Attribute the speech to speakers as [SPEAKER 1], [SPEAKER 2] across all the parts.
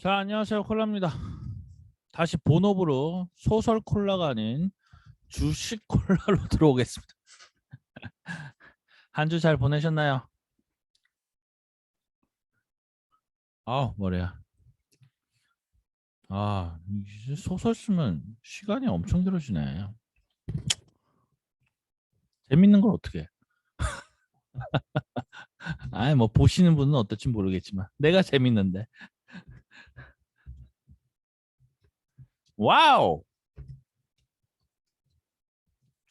[SPEAKER 1] 자, 안녕하세요. 콜라입니다. 다시 본업으로 소설 콜라가 아닌 주식 콜라로 들어오겠습니다. 한 주 잘 보내셨나요? 아, 머리야. 아, 소설 쓰면 시간이 엄청 길어지네. 재밌는 걸 어떻게? 해? 아이, 뭐 보시는 분은 어떨지 모르겠지만 내가 재밌는데. 와우.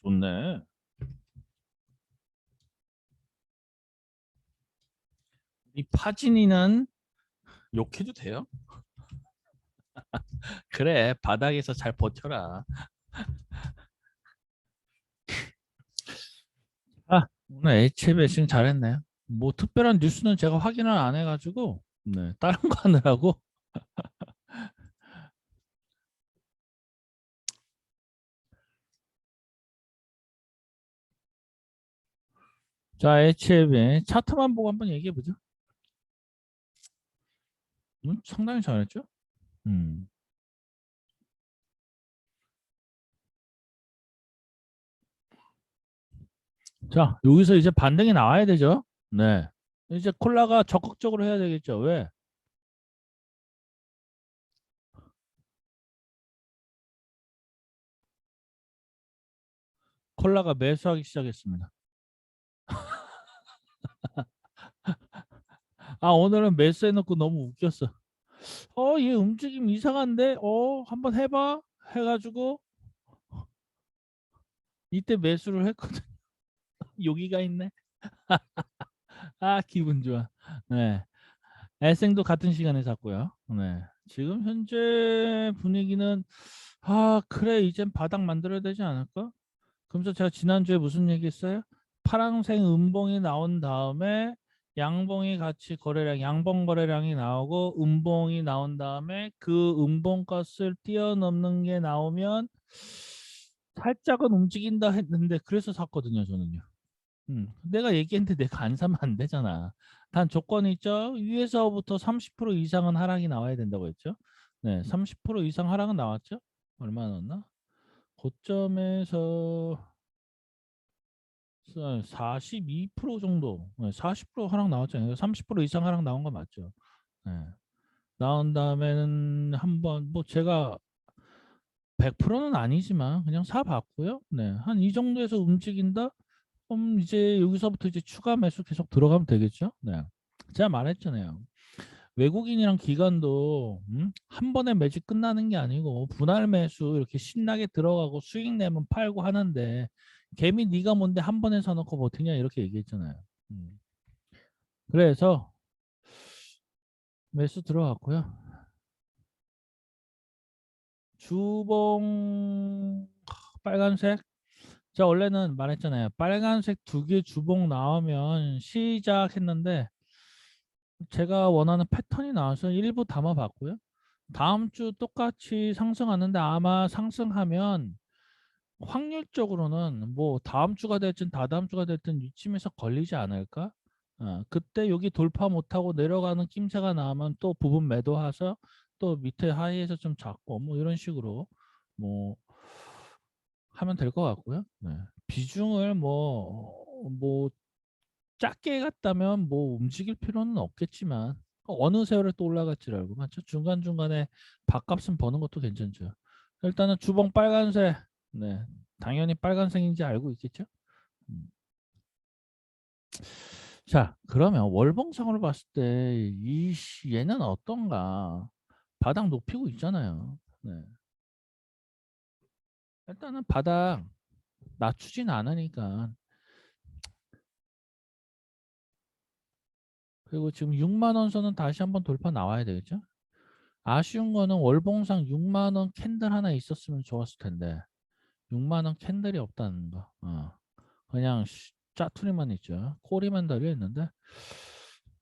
[SPEAKER 1] 좋네. 이 파진이는 욕해도 돼요? 그래, 바닥에서 잘 버텨라. 아, 오늘 H 매칭 잘했네요. 뭐 특별한 뉴스는 제가 확인을 안 해가지고, 네, 다른 거 하느라고. 자, HLB 차트만 보고 한번 얘기해 보죠. 음, 상당히 잘했죠? 음. 자, 여기서 이제 반등이 나와야 되죠? 네. 이제 콜라가 적극적으로 해야 되겠죠? 왜? 콜라가 매수하기 시작했습니다. 아, 오늘은 매수 해놓고 너무 웃겼어. 어, 얘 움직임 이상한데? 어, 한번 해봐. 해가지고 이때 매수를 했거든. 여기가 있네. 아, 기분 좋아. 네. 애생도 같은 시간에 샀고요. 네. 지금 현재 분위기는 아, 그래. 이젠 바닥 만들어야 되지 않을까? 그러면서 제가 지난주에 무슨 얘기 했어요? 파란색 음봉이 나온 다음에 양봉이 같이 거래량, 양봉 거래량이 나오고 음봉이 나온 다음에 그 음봉 값을 뛰어넘는 게 나오면 살짝은 움직인다 했는데 그래서 샀거든요, 저는요. 음, 내가 얘기했는데 내가 안 사면 안 되잖아. 단 조건이 있죠. 위에서부터 30% 이상은 하락이 나와야 된다고 했죠. 네, 30% 이상 하락은 나왔죠. 얼마 나왔나? 고점에서 42% 정도, 네, 40% 하락 나왔잖아요. 30% 이상 하락 나온 거 맞죠? 네. 나온 다음에는 한번 뭐 제가 100%는 아니지만 그냥 사 봤고요. 네, 한 이 정도에서 움직인다. 그럼 이제 여기서부터 이제 추가 매수 계속 들어가면 되겠죠? 네, 제가 말했잖아요. 외국인이랑 기관도 음? 한 번에 매직 끝나는 게 아니고 분할 매수 이렇게 신나게 들어가고 수익 내면 팔고 하는데 개미 네가 뭔데 한 번에 사놓고 버티냐 이렇게 얘기했잖아요. 음. 그래서 매수 들어갔고요. 주봉 빨간색 제가 원래는 말했잖아요. 빨간색 두 개 주봉 나오면 시작했는데 제가 원하는 패턴이 나와서 일부 담아봤고요. 다음 주 똑같이 상승하는데 아마 상승하면 확률적으로는 뭐 다음 주가 될든 다다음 주가 될든 이쯤에서 걸리지 않을까? 어, 그때 여기 돌파 못하고 내려가는 낌새가 나오면 또 부분 매도해서 또 밑에 하이에서 좀 잡고 뭐 이런 식으로 뭐 하면 될 것 같고요. 네. 비중을 뭐 뭐 작게 갔다면 뭐 움직일 필요는 없겠지만 어느 세월에 또 올라갈지 알고 맞죠? 중간 중간에 밥값은 버는 것도 괜찮죠. 일단은 주봉 빨간색 네, 당연히 빨간색인지 알고 있겠죠? 음. 자, 그러면 월봉상으로 봤을 때 이 얘는 어떤가? 바닥 높이고 있잖아요. 네. 일단은 바닥 낮추진 않으니까 그리고 지금 6만 원 선은 다시 한번 돌파 나와야 되겠죠? 아쉬운 거는 월봉상 6만 원 캔들 하나 있었으면 좋았을 텐데 6만 원 캔들이 없다는 거. 어. 그냥 짜투리만 있죠. 꼬리만 달려 있는데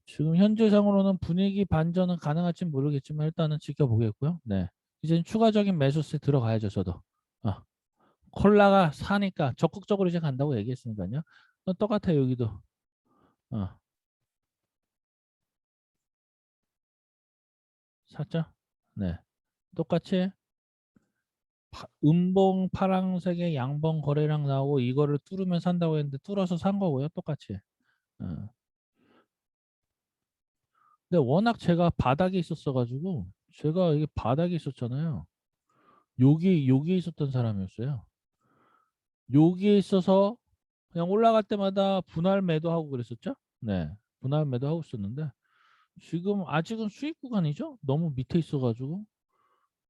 [SPEAKER 1] 지금 현재상으로는 분위기 반전은 가능할지 모르겠지만 일단은 지켜보겠고요. 네. 이제 추가적인 매수세 들어가야죠, 저도. 어. 콜라가 사니까 적극적으로 이제 간다고 얘기했으니까요. 어, 똑같아요, 여기도. 어. 샀죠? 네. 똑같이 파- 음봉 파랑색의 양봉 거래량 나오고 이거를 뚫으면 산다고 했는데 뚫어서 산 거고요. 똑같이. 어. 근데 워낙 제가 바닥에 있었어 가지고 제가 이게 바닥에 있었잖아요. 여기 여기에 있었던 사람이었어요. 여기에 있어서 그냥 올라갈 때마다 분할 매도하고 그랬었죠? 네. 분할 매도하고 있었는데 지금 아직은 수익 구간이죠? 너무 밑에 있어 가지고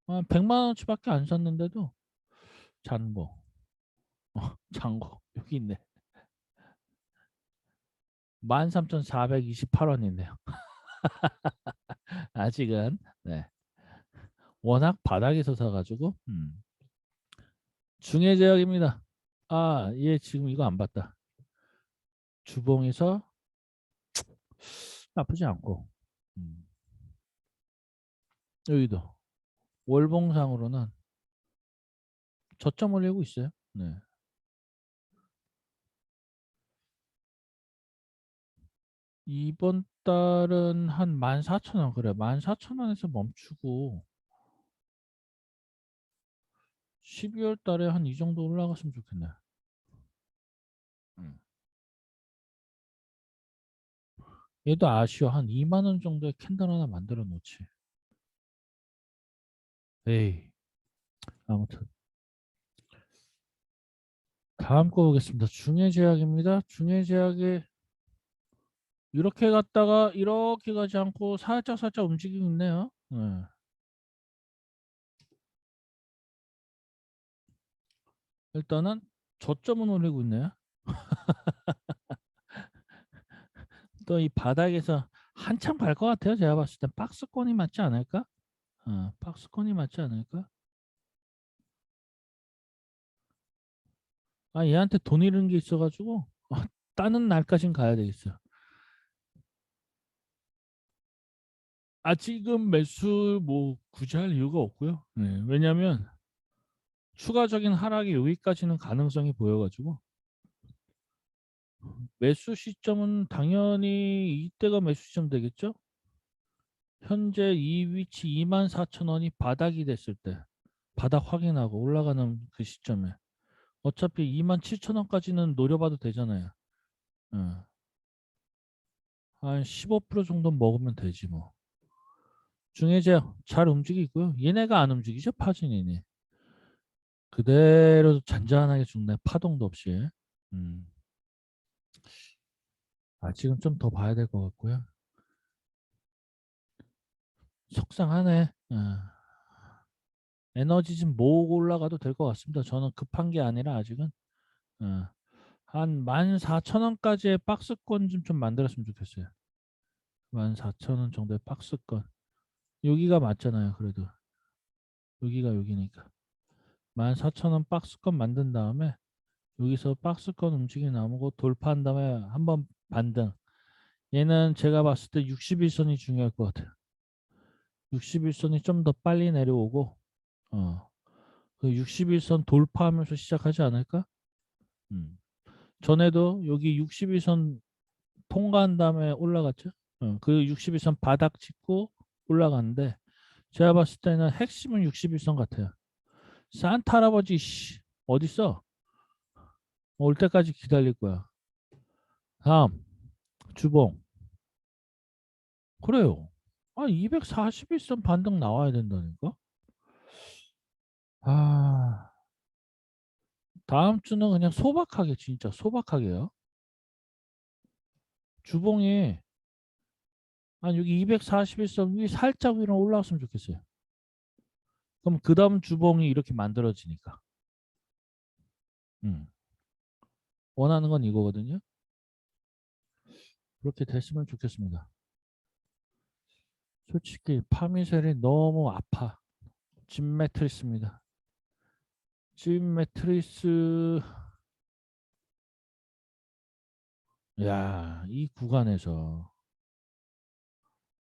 [SPEAKER 1] 한 100만 원치밖에 안 샀는데도 잔고. 어, 잔고. 여기 있네. 13,428원 있네요. 아직은 네. 워낙 바닥에서 사 가지고 음. 중해 제약입니다. 아, 얘 지금 이거 안 봤다. 주봉에서 나쁘지 않고. 음. 여기도 월봉상으로는 저점 올리고 있어요. 네. 이번 달은 한 14,000원 그래. 14,000원에서 멈추고 12월 달에 한 이 정도 올라갔으면 좋겠네. 음. 얘도 아쉬워. 한 2만 원 정도의 캔들 하나 만들어 놓지. 에이. 아무튼 다음 거 보겠습니다. 중해제약입니다. 중해제약이 이렇게 갔다가 이렇게 가지 않고 살짝 살짝 움직이고 있네요. 네. 일단은 저점은 올리고 있네요. 또 이 바닥에서 한참 갈 것 같아요. 제가 봤을 땐 박스권이 맞지 않을까? 어, 박스권이 맞지 않을까? 아 얘한테 돈 잃은 게 있어가지고 아, 따는 날까진 가야 되겠어. 아 지금 매수 뭐 굳이 할 이유가 없고요. 네, 왜냐하면 추가적인 하락이 여기까지는 가능성이 보여가지고 매수 시점은 당연히 이때가 매수 시점 되겠죠? 현재 이 위치 24,000원이 바닥이 됐을 때 바닥 확인하고 올라가는 그 시점에 어차피 27,000원까지는 노려봐도 되잖아요. 어. 한15% 정도 먹으면 되지 뭐. 중해제 잘 움직이고요. 얘네가 안 움직이죠 파진이니. 그대로 잔잔하게 죽네 파동도 없이. 음. 아직은 좀더 봐야 될 것 같고요. 속상하네. 어. 에너지 좀 모으고 올라가도 될 것 같습니다. 저는 급한 게 아니라 아직은 어. 한 14,000원까지의 박스권 좀, 좀 만들었으면 좋겠어요. 14,000원 정도의 박스권. 여기가 맞잖아요. 그래도 여기가 여기니까 14,000원 박스권 만든 다음에 여기서 박스권 움직이 나오고 돌파한 다음에 한번 반등 얘는 제가 봤을 때 61선이 중요할 것 같아요 61선이 좀 더 빨리 내려오고 어, 그 61선 돌파하면서 시작하지 않을까? 음. 전에도 여기 61선 통과한 다음에 올라갔죠? 어, 그 61선 바닥 짚고 올라갔는데 제가 봤을 때는 핵심은 61선 같아요. 산타 할아버지 씨 어딨어? 올 때까지 기다릴 거야. 다음 주봉. 그래요 아 241선 반등 나와야 된다니까? 아. 다음 주는 그냥 소박하게 진짜 소박하게요. 주봉이 한 여기 241선 위 살짝 위로 올라왔으면 좋겠어요. 그럼 그 다음 주봉이 이렇게 만들어지니까. 음. 원하는 건 이거거든요. 그렇게 됐으면 좋겠습니다 솔직히 파미셀이 너무 아파 진 매트리스입니다 진 매트리스 야 이 구간에서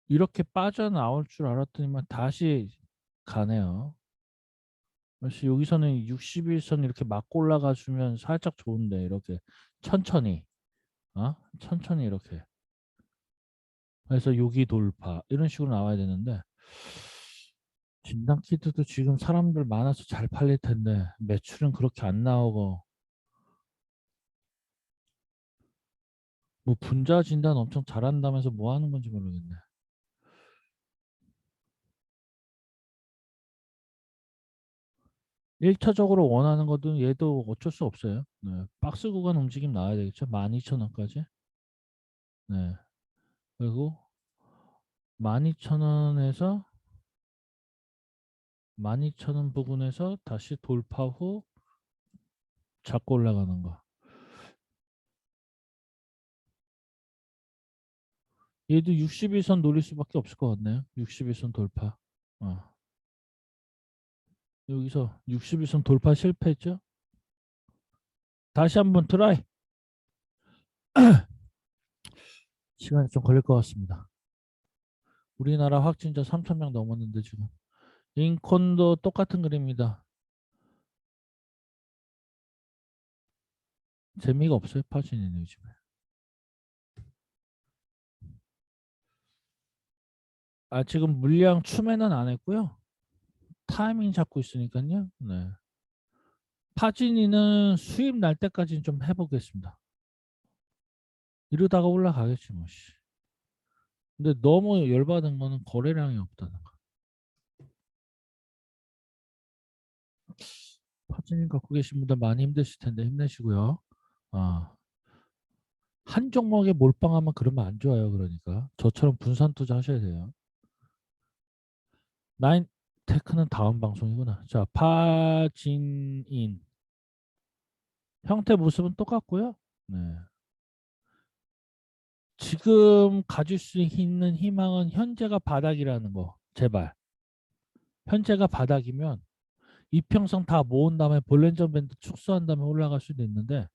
[SPEAKER 1] 이렇게 빠져나올 줄 알았더니만 다시 가네요. 역시 여기서는 61선 이렇게 맞고 올라가 주면 살짝 좋은데 이렇게 천천히 어? 천천히 이렇게 그래서 여기 돌파 이런 식으로 나와야 되는데 진단 키트도 지금 사람들 많아서 잘 팔릴 텐데 매출은 그렇게 안 나오고 뭐 분자 진단 엄청 잘한다면서 뭐 하는 건지 모르겠네. 일차적으로 원하는 것은 얘도 어쩔 수 없어요. 네. 박스 구간 움직임 나와야 되겠죠. 12,000원까지. 네. 그리고 12,000원에서 12,000원 부분에서 다시 돌파 후 잡고 올라가는 거. 얘도 61선 노릴 수밖에 없을 것 같네요. 61선 돌파. 어. 여기서 61선 돌파 실패했죠? 다시 한번 트라이. 시간이 좀 걸릴 것 같습니다. 우리나라 확진자 3,000명 넘었는데 지금. 인콘도 똑같은 그림입니다. 재미가 없어요. 파진이는 요즘에. 아 지금 물량 추매는 안 했고요. 타이밍 잡고 있으니까요. 네. 파진이는 수입 날 때까지는 좀 해보겠습니다. 이러다가 올라가겠지 뭐. 씨. 근데 너무 열받은 거는 거래량이 없다는 거. 파진이 갖고 계신 분들 많이 힘드실 텐데 힘내시고요. 아. 한 종목에 몰빵하면 그러면 안 좋아요. 그러니까 저처럼 분산 투자 하셔야 돼요. 나인 테크는 다음 방송이구나. 자, 파진인 형태 모습은 똑같고요. 네. 지금 가질 수 있는 희망은 현재가 바닥이라는 거. 제발. 현재가 바닥이면 이평선 다 모은 다음에 볼렌저 밴드 축소한 다음에 올라갈 수도 있는데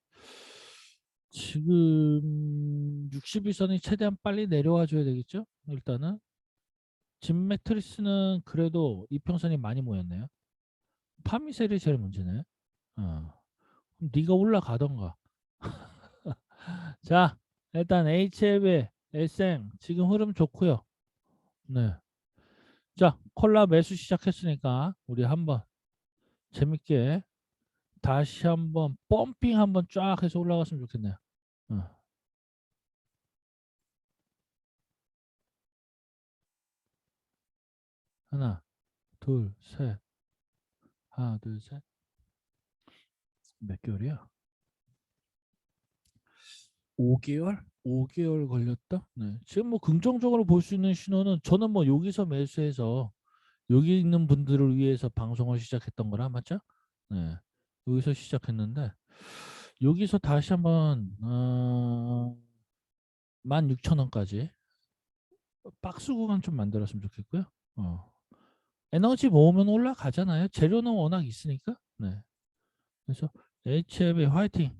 [SPEAKER 1] 지금 61선이 최대한 빨리 내려와 줘야 되겠죠? 일단은 진 매트리스는 그래도 이평선이 많이 모였네요. 파미셀이 제일 문제네. 어. 그럼 네가 올라가던가. 자, 일단 HLB, SM 지금 흐름 좋고요. 네. 자, 콜라 매수 시작했으니까 우리 한번 재밌게 다시 한번 펌핑 한번 쫙 해서 올라갔으면 좋겠네요. 어. 하나, 둘, 셋. 하나, 둘, 셋. 몇 개월이야? 5개월? 5개월 걸렸다? 네. 지금 뭐 긍정적으로 볼 수 있는 신호는 저는 뭐 여기서 매수해서 여기 있는 분들을 위해서 방송을 시작했던 거라 맞죠? 네. 여기서 시작했는데 여기서 다시 한번 어, 16,000원까지 박스 구간 좀 만들었으면 좋겠고요. 어. 에너지 모으면 올라가잖아요. 재료는 워낙 있으니까. 네. 그래서 HM의 화이팅.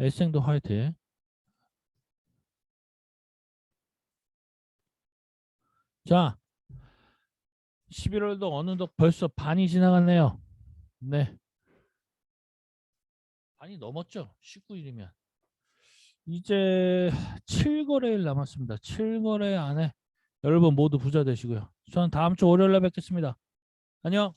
[SPEAKER 1] S생도 화이팅. 자, 11월도 어느덧 벌써 반이 지나갔네요. 네. 반이 넘었죠. 19일이면. 이제 7거래일 남았습니다. 7거래 안에 여러분 모두 부자 되시고요. 저는 다음 주 월요일에 뵙겠습니다. 안녕.